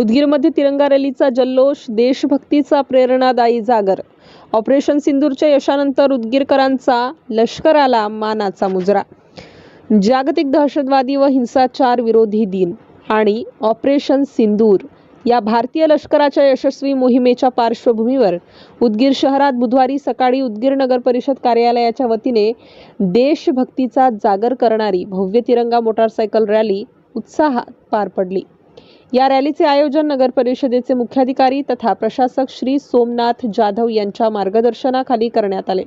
उदगीरमध्ये तिरंगा रॅलीचा जल्लोष देशभक्तीचा प्रेरणादायी जागर. ऑपरेशन सिंदूरच्या यशानंतर उदगीरकरांचा लष्कराला मानाचा मुजरा. जागतिक दहशतवादी व हिंसाचार विरोधी दिन आणि ऑपरेशन सिंदूर या भारतीय लष्कराच्या यशस्वी मोहिमेच्या पार्श्वभूमीवर उदगीर शहरात बुधवारी सकाळी उदगीर नगर परिषद कार्यालयाच्या वतीने देशभक्तीचा जागर करणारी भव्य तिरंगा मोटारसायकल रॅली उत्साहात पार पडली. या रॅलीचे आयोजन नगर परिषदेचे मुख्याधिकारी तथा प्रशासक श्री सोमनाथ जाधव यांच्या मार्गदर्शनाखाली करण्यात आले.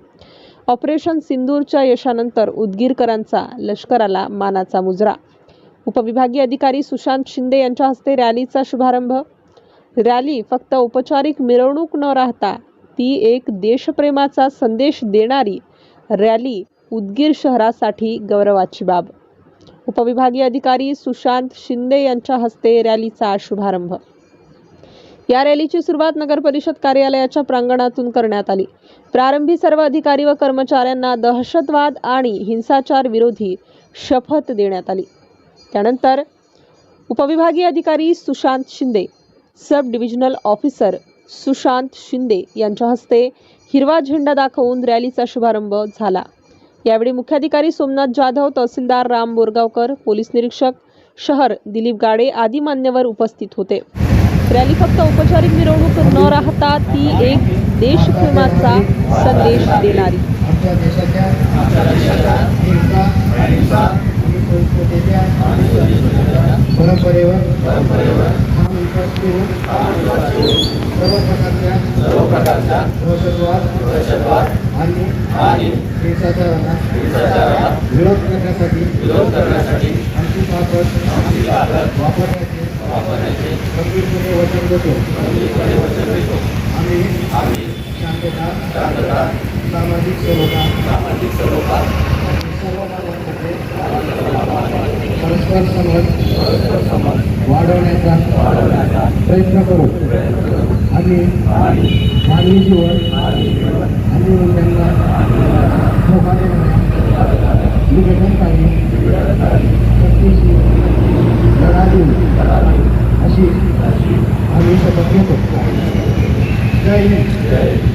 ऑपरेशन सिंदूरच्या यशानंतर उदगीरकरांचा लष्कराला मानाचा मुजरा. उपविभागीय अधिकारी सुशांत शिंदे यांच्या हस्ते रॅलीचा शुभारंभ. रॅली फक्त औपचारिक मिरवणूक न राहता ती एक देशप्रेमाचा संदेश देणारी रॅली उदगीर शहरासाठी गौरवाची बाब. उपविभागीय अधिकारी सुशांत शिंदे यांच्या हस्ते रॅलीचा शुभारंभ. या रॅलीची सुरुवात नगर परिषद कार्यालयाच्या प्रांगणातून करण्यात आली. प्रारंभी सर्व अधिकारी व कर्मचाऱ्यांना दहशतवाद आणि हिंसाचार विरोधी शपथ देण्यात आली. त्यानंतर उपविभागीय अधिकारी Sushant Shinde sub divisional officer Sushant Shinde यांच्या हस्ते हिरवा झेंडा दाखवून रॅलीचा शुभारंभ झाला. यावेळी मुख्याधिकारी सोमनाथ जाधव तहसीलदार राम बोरगावकर पोलीस निरीक्षक शहर दिलीप गाडे आदी मान्यवर उपस्थित होते. रॅली फक्त औपचारिक मिरवणूक न राहता ती एक देशप्रेमाचा संदेश देणारी. परंपरेवर हा सर्व प्रकारच्या सर्व प्रकारच्या दहशतवाद आणि हिंसाचारांना विरोध करण्यासाठी आमची ताकद वापरण्याचे गंभीरपणे वचन देतो आम्ही शांतता सामाजिक सलोखा आणि सर्व समज परस्पर समज वाढवण्याचा प्रयत्न करू आणि मानवी जीवन आणि मूल्यांना धोका देणाऱ्या विघटनकारी शक्तीशी लढा देऊ अशी आम्ही शपथ घेतो जय हिंद